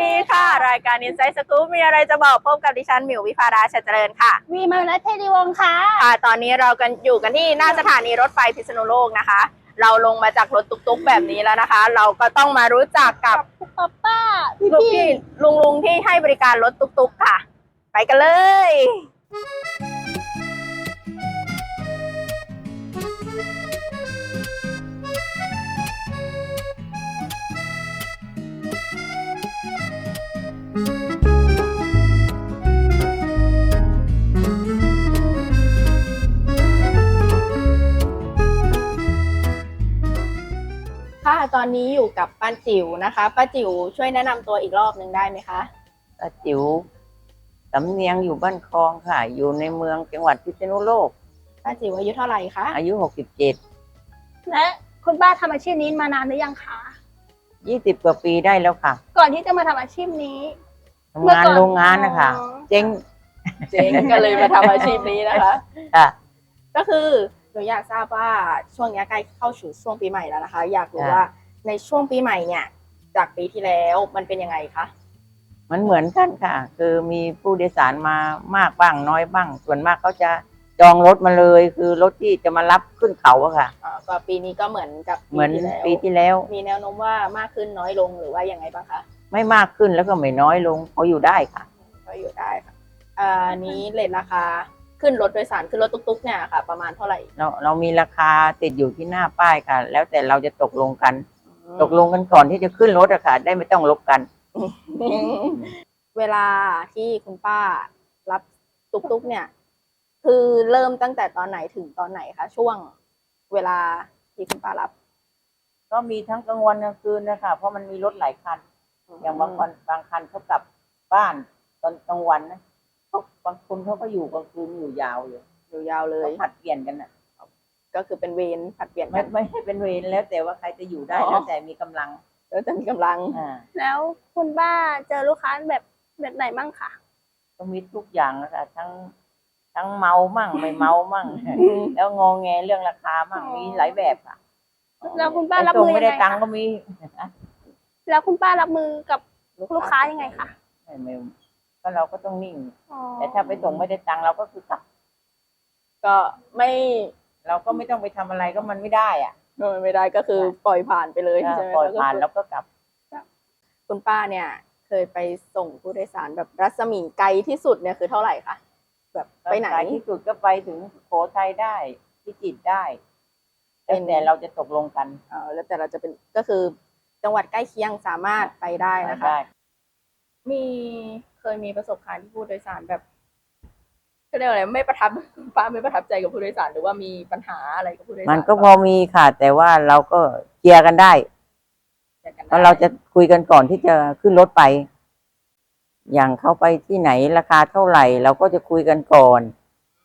ดีค่ะ รายการ Insight Scoop มีอะไรจะบอกพบกับดิฉันหมิววิภาราชัยเจริญค่ะ วีมานัทเทดีวงศ์ค่ะ ค่ะ ตอนนี้เรากันอยู่กันที่หน้าสถานีรถไฟพิษณุโลกนะคะ เราลงมาจากรถตุ๊กๆแบบนี้แล้วนะคะ เราก็ต้องมารู้จักกับกับป้าป้าพี่ลูกพี่พี่ลุงลุงๆที่ให้บริการรถตุ๊กๆค่ะ ไปกันเลยค่ อนนี้อยู่กับป้าจิ๋วนะคะ ป้าจิ๋วช่วยแนะนำตัวอีกรอบหนึ่งได้ไหมคะ ป้าจิ๋วสำเนียงอยู่บ้านคลองค่ะ อยู่ในเมืองจังหวัดพิษณุโลก ป้าจิ๋วอายุเท่าไหร่คะ อายุหกสิบเจ็ดและคุณป้าทำอาชีพนี้มานานหรือยังคะยี่สิบกว่าปีได้แล้วค่ะก่อนที่จะมาทำอาชีพนี้ทำงานโรงงานนะคะ อ๋อเจ๊งเจ๊งก็เลยมาทำอาชีพนี้นะคะ ค่ะ ก็คือหนูอยากทราบว่าช่วงเนี้ยใกล้เข้าสู่ช่วงปีใหม่แล้วนะคะ อยากรู้ค่ะว่า ในช่วงปีใหม่เนี่ย จากปีที่แล้วมันเป็นยังไงคะมันเหมือนกันค่ะ คือมีผู้โดยสารมามากบ้างน้อยบ้าง ส่วนมากเขาจะจองรถมาเลย คือรถที่จะมารับขึ้นเขาอะค่ะอ่าก็ปีนี้ก็เหมือนกับเหมือนที่แล้วปีที่แล้ว มีแนวโน้มว่ามากขึ้นน้อยลงหรือว่ายังไงบ้างคะไม่มากขึ้นแล้วก็ไม่น้อยลงเขาอยู่ได้ค่ะ ก็อยู่ได้ค่ะอ่าอันนี้เลทราคาขึ้นรถโดยสารขึ้นรถตุ๊กๆเนี่ยค่ะ ประมาณเท่าไหร่เราเรามีราคาติดอยู่ที่หน้าป้ายค่ะ แล้วแต่เราจะตกลงกัน ตกลงกันก่อนที่จะขึ้นรถอะค่ะ ได้ไม่ต้องลบกัน เวลาที่คุณป้ารับตุ๊กๆเนี่ย คือเริ่มตั้งแต่ตอนไหนถึงตอนไหนคะช่วงเวลาที่คุณป้ารับ ก็มีทั้งกลางวันกลางคืนนะคะเพราะมันมีรถหลายคัน อย่างบางคนบางคันเขากลับบ้านตอนกลางวันนะเขาบางคนเขาก็อยู่กลางคืนอยู่ยาวเลยอยู่ยาวเลเขายผัดเปลี่ยนกันน่ะ ก็คือเป็นเวรผัดเปลี่ยนไม่กันไม่ให้เป็นเวรแล้วแต่ว่าใครจะอยู่ได้อ๋อ แล้วแต่มีกำลังแล้วจะมีกำลัง อ่าแล้วคุณป้าเจอลูกค้าแบบแบบไหนบ้างคะก็มีทุกอย่างนะคะทั้งทั้งเมามั่งไม่เมามั่ง แล้วงองแงเรื่องราคามั่งมีหลายแบบค่ะแล้วคุณป้ารับไส่งมือไม่ยังได้ไงตังค์คะก็มีแล้วคุณป้ารับมือกับลูกค้ายังไงคะไม่ไม่ก็เราก็ต้องนิ่ง อ๋อแต่ถ้าไปส่งไม่ได้ตังค์เราก็คือกลับก็ไม่ เราก็ไม่ต้องไปทำอะไรก็มันไม่ได้อะไม่ได้ก็คือปล่อยผ่านไปเลยเออใช่ไหมปล่อยก็คือผ่านแล้วก็กลับ คุณป้าเนี่ย เคยไปส่งผู้โดยสารแบบรัศมีไกลที่สุดเนี่ยคือเท่าไหร่คะแบบไปไหนกลที่สุดก็ไปถึงสุโขทัยได้พิจิตรได้เป็แต่นแต่เราจะตกลงกันเออแล้วแต่เราจะเป็นก็คือจังหวัดใกล้เคียงสามารถไปได้นะคะ ได้มีเคยมีประสบการณ์ที่ผู้โดยสารแบบ ก็เรียกว่าอะไรไม่ประทับป้าไม่ประทับใจกับผู้โดยสารหรือว่ามีปัญหาอะไรกับผู้โดยสารมันก็พอมีค่ะ แต่ว่าเราก็เคลียร์กันได้บ้างกันเพราะเราจะคุยกันก่อนที่จะขึ้นรถไป อย่างเขาไปที่ไหนราคาเท่าไหร่ เราก็จะคุยกันก่อน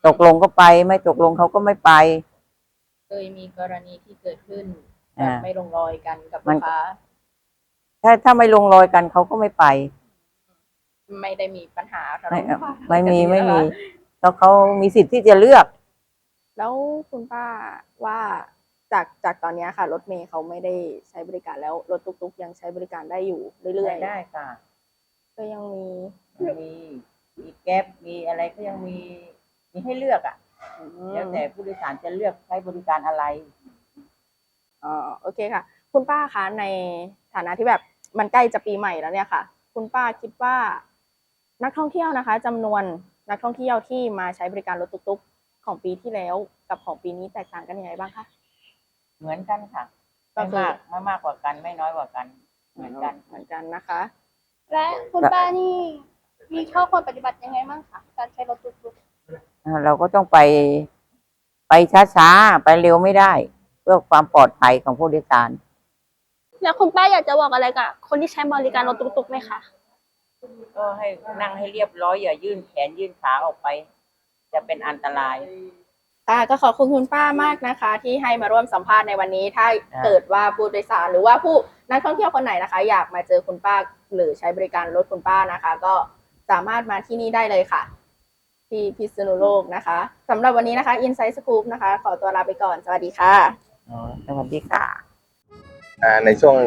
ตกลงก็ไปไม่ตกลงเขาก็ไม่ไป เคยมีกรณีที่เกิดขึ้นแบอ่าบไม่ลงรอยกันกับมัลูนกค้าถ้าถ้าไม่ลงรอยกันเขาก็ไม่ไป ไม่ได้มีปัญหาทะไม่เลาะไม่มีกันไม่มี นะคะเพราะเขามีสิทธิ์ที่จะเลือก แล้วคุณป้าว่าจากจากตอนเนี้ยค่ะ รถเมย์เขาไม่ได้ใช้บริการแล้วรถตุ๊กๆยังใช้บริการได้อยู่เรื่อยๆได้ค่ะ ก็ยังมีมีมีแก๊ปมีอะไรก็ยังมีมีให้เลือกอะอืมแล้วแต่ผู้โดยสารจะเลือกใช้บริการอะไรอ๋อโอเคค่ะ คุณป้าคะในฐานะที่แบบมันใกล้จะปีใหม่แล้วเนี่ยค่ะ คุณป้าคิดว่านักท่องเที่ยวนะคะจำนวน นักท่องเที่ยวที่มาใช้บริการรถตุ๊กๆ ของปีที่แล้วกับของปีนี้แตกต่างกันยังไงบ้างคะ เหมือนกันค่ะก็ไม่คือ มากไม่มากกว่ากันไม่น้อยกว่ากัน เหมือนกัน เหมือนกันนะคะ และคุณป้านี่มีข้อควรปฏิบัติยังไงบ้างคะการใช้รถตุ๊กอ่าเราก็ต้องไปไปช้าๆ ไปเร็วไม่ได้ เพื่อความปลอดภัยของผู้โดยสาร ๆแล้วคุณป้าอยากจะบอกอะไรกับคนที่ใช้บริการรถตุ๊กๆไหมคะ ก็ให้นั่งให้เรียบร้อยอย่ายื่นแขนยื่นขาออกไป จะเป็นอันตราย ค่ะก็ขอบคุณคุณป้ามากนะคะ ที่ให้มาร่วมสัมภาษณ์ในวันนี้ ถ้าอ่าเกิดว่าผู้โดยสารหรือว่าผู้นักท่องเที่ยวคนไหนนะคะ อยากมาเจอคุณป้าหรือใช้บริการรถคุณป้านะคะ ก็สามารถมาที่นี่ได้เลยค่ะ ที่พิษณุโลกนะคะสำหรับวันนี้นะคะ Insight Scoop นะคะ ขอตัวลาไปก่อนสวัสดีค่ะ อ๋อสวัสดีค่ะ อ่าในช่วง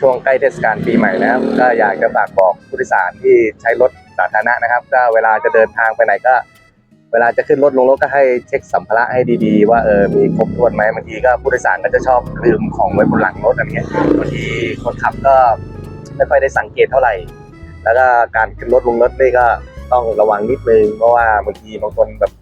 ช่วงใกล้เทศกาลปีใหม่นะครับ ก็อยากจะฝากบอกผู้โดยสารที่ใช้รถสาธารณะนะครับ ก็เวลาจะเดินทางไปไหนก็ เวลาจะขึ้นรถลงรถก็ให้เช็คสัมภาระให้ดีๆ ว่าเออมีครบถ้วนไหมบางทีก็ผู้โดยสารก็จะชอบลืมของไว้บนหลังรถอะไรเงี้ยบางทีคนขับก็ไม่ค่อยได้สังเกตเท่าไหร่ แล้วก็การขึ้นรถลงรถนี่ก็ต้องระวังนิดนึงเพราะว่าบางทีบางคนแบบ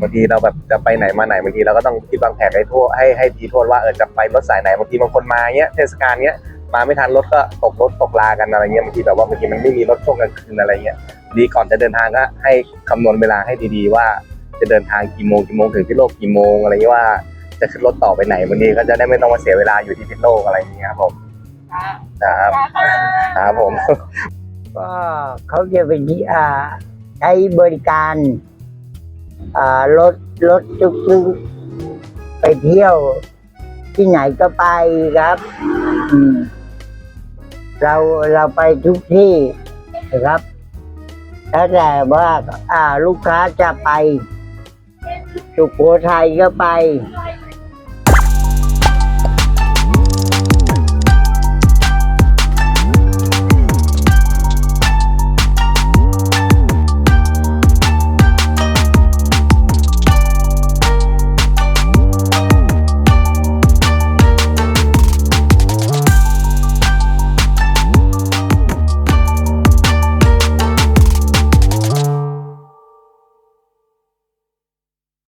บางทีเราแบบจะไปไหนมาไหนบางทีเราก็ต้องคิดวางแผนให้ทั่วให้ให้ดีทั่วว่าเออจะไปรถสายไหนบางทีบางคนมาเงี้ยเทศกาลเงี้ย มาไม่ทันรถก็ตกรถตกลากันอะไรเงี้ยบางทีแบบว่าบางทีมันไม่มีรถช่วงกลางคืนอะไรเงี้ยดีก่อนจะเดินทางก็ให้คำนวณเวลาให้ดีๆว่า จะเดินทางกี่โมงกี่โมงถึงพิโลกกี่โมงอะไรเงี้ยว่าจะขึ้นรถต่อไปไหนบางทีก็จะได้ไม่ต้องมาเสียเวลาอยู่ที่พิโลกอะไรอย่างเงี้ยครับผมครับครับผม ก็เขาจะเป็นที่อ่าใช้บริการอ่ารถรถทุกทุกๆไปเที่ยวที่ไหนก็ไปครับ อืม เราเราไปทุกที่นะครับ แล้วแต่ว่าอ่าลูกค้าจะไป สุโขทัยก็ไป